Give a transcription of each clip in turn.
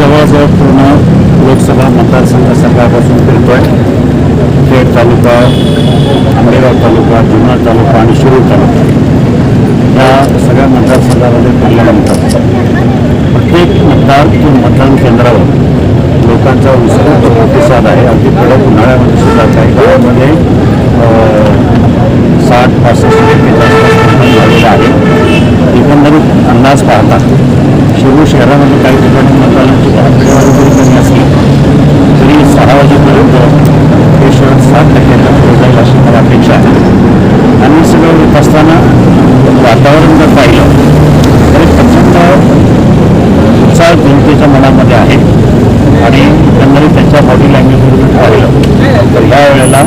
जवळजवळ पूर्ण लोकसभा मतदारसंघ सकाळपासून आहे खेड तालुका आंबेगाव तालुका जुन्नर तालुका आणि शिरूर तालुका. या सगळ्या मतदारसंघामध्ये फिरल्यानंतर प्रत्येक मतदार मतदान केंद्रावर लोकांचा उत्स्फूर्त प्रतिसाद आहे. अगदी कडक उन्हाळ्यामध्ये सुद्धा काही गावामध्ये साठ पासष्ट टक्केच्या झालेलं आहे. एकंदरीत अंदाज पाहता शिरूर शहरामध्ये काही ठिकाणी मतदानाची टक्केवारी जरी कमी असली तरी सहा वाजेपर्यंत हे शहर सात टक्क्यांच्या पुढे जाईल अशी मला अपेक्षा आहे आणि हे सगळं होत असताना वातावरण जर पाहिलं तरी प्रचंड उत्साह जनतेच्या मनामध्ये आहे आणि एकंदरीत त्यांच्या बॉडी लँग्वेजवरून पाहिलं तर ह्या वेळेला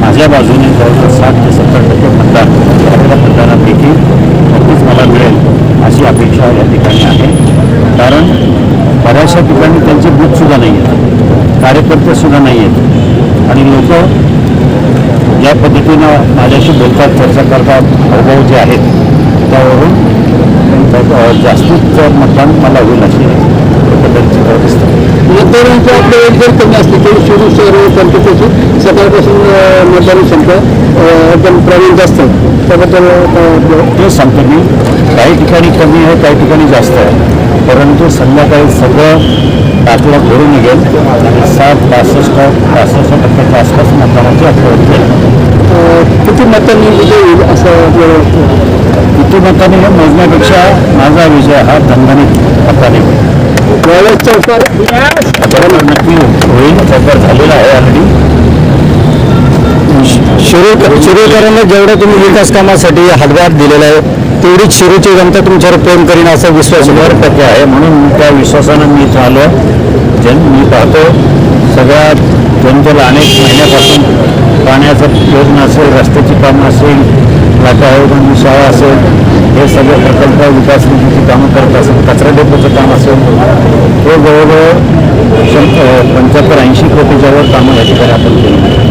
माझ्या बाजूने जवळजवळ साठ ते सत्तर टक्के मतदान झालेल्या मतदानापैकी नक्कीच मला मिळेल अशी अपेक्षा या ठिकाणी आहे. कारण बऱ्याचशा ठिकाणी त्यांचे बूथसुद्धा नाही आहेत. कार्यकर्तेसुद्धा नाही आहेत. आणि लोक ज्या पद्धतीनं माझ्याशी बोलतात चर्चा करतात अनुभव जे आहेत त्यावरून अ, जास्तीत मतदान मला होईल अशी एकंदरीत चित्र दिसतं मतदारांची आपल्या एक जर कमी असली तरी शिरूर शहर तालुक्याची सकाळपासून मतदान संपलं. एकदम प्रमाण जास्त. त्याबद्दल काय आपलं ते सांगतो मी. काही ठिकाणी कमी आहे काही ठिकाणी जास्त आहे. परंतु संध्याकाळी सगळं टाकलं भरून निघेल. आणि सात पासष्ट पासष्ट टक्क्याच्या आसपास मतदानाची अं, किती मतांनी विजय होईल असं किती मताने हे मोजण्यापेक्षा माझा विजय हा दणदणीत मताने होईल नक्की होईल. चौकार झालेला आहे ऑलरेडी शिरूर शिरूरकरांना जेवढं तुम्ही विकास कामासाठी हातभार दिलेला आहे तेवढीच शिरूरची जनता तुमच्यावर प्रेम करीन असा विश्वास. शंभर टक्के आहे. म्हणून त्या विश्वासानं मी आलो जन मी पाहतो सगळ्या जनतेला अनेक महिन्यापासून पाण्याचं योजना असेल रस्त्याची कामं असेल लाटा आयोगांची शाळा असेल हे सगळे प्रकल्प विकास निधीची कामं करत असेल कचरा डेपोचं काम असेल. हे जवळजवळ पंच्याहत्तर ऐंशी कोटीच्या वर कामं या ठिकाणी आपण केली.